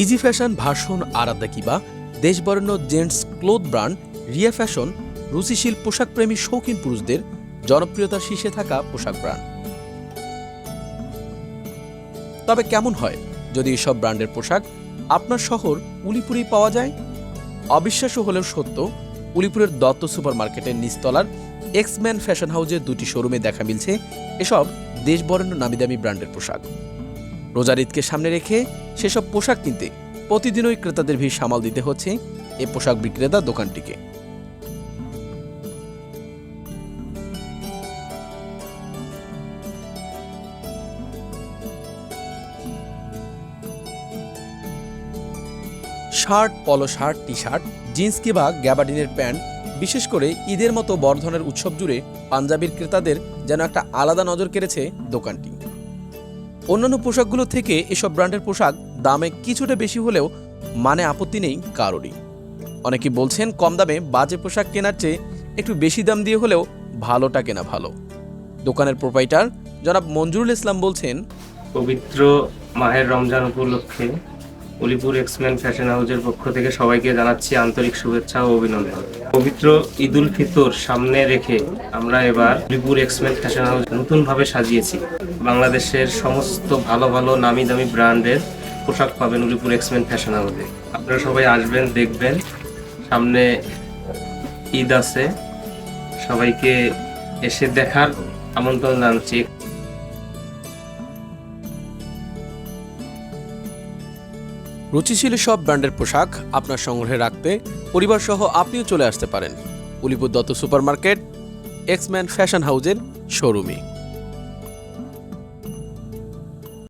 Easy fashion version আরাদা কিবা দেশবরেণ্য gents cloth brand Riya fashion রুচিশীল পোশাকপ্রেমী শৌখিন পুরুষদের জনপ্রিয়তার শীর্ষে থাকা পোশাক ব্র্যান্ড তবে কেমন হয় যদি এসব ব্র্যান্ডের পোশাক আপনার শহর উলিপুরেই পাওয়া যায়? অবিশ্বাস্য হলেও সত্য, উলিপুরের দত্ত সুপার মার্কেটের নিচতলার এক্সম্যান ফ্যাশন হাউজের দুটি শোরুমে দেখা মিলছে এসব দেশবরেণ্য নামিদামি ব্র্যান্ডের পোশাক। রোজার ঈদকে সামনে রেখে সেসব পোশাক কিনতে প্রতিদিনই ক্রেতাদের ভিড় সামাল দিতে হচ্ছে এ পোশাক বিক্রেতা দোকানটিকে। Shirt, polo shirt T shirt jeans কিংবা গ্যাবার্ডিনের প্যান্ট, বিশেষ করে ঈদের মতো বর্ধনের উৎসব জুড়ে পাঞ্জাবির ক্রেতাদের যেন একটা আলাদা নজর কেড়েছে দোকানটি। অন্যান্য পোশাকগুলো থেকে এসব ব্র্যান্ডের পোশাক দামে কিছুটা বেশি হলেও মানে আপত্তি নেই কারোরই। অনেকে বলছেন কম দামে বাজে পোশাক কেনার চেয়ে একটু বেশি দাম দিয়ে হলেও ভালোটা কেনা ভালো। দোকানের প্রোপাইটার জনাব মঞ্জুরুল ইসলাম বলছেন, পবিত্র মাহের রমজান উপলক্ষে উলিপুর এক্সম্যান ফ্যাশন হাউজের পক্ষ থেকে সবাইকে জানাচ্ছি আন্তরিক শুভেচ্ছা ও অভিনন্দন। পবিত্র ঈদুল ফিতর সামনে রেখে আমরা এবার উলিপুর এক্সম্যান ফ্যাশন হাউস নতুনভাবে সাজিয়েছি। বাংলাদেশের সমস্ত ভালো ভালো নামি দামি ব্র্যান্ডের পোশাক পাবেন উলিপুর এক্সম্যান ফ্যাশন হাউসে আপনারা সবাই আসবেন, দেখবেন। সামনে ঈদ আছে। সবাইকে এসে দেখার আমন্ত্রণ জানাচ্ছি। রুচিশীল সব ব্র্যান্ডের পোশাক আপনার সংগ্রহে রাখতে পরিবার সহ আপনিও চলে আসতে পারেন। Ulipur Dutta supermarket Xman fashion হাউজের শোরুমে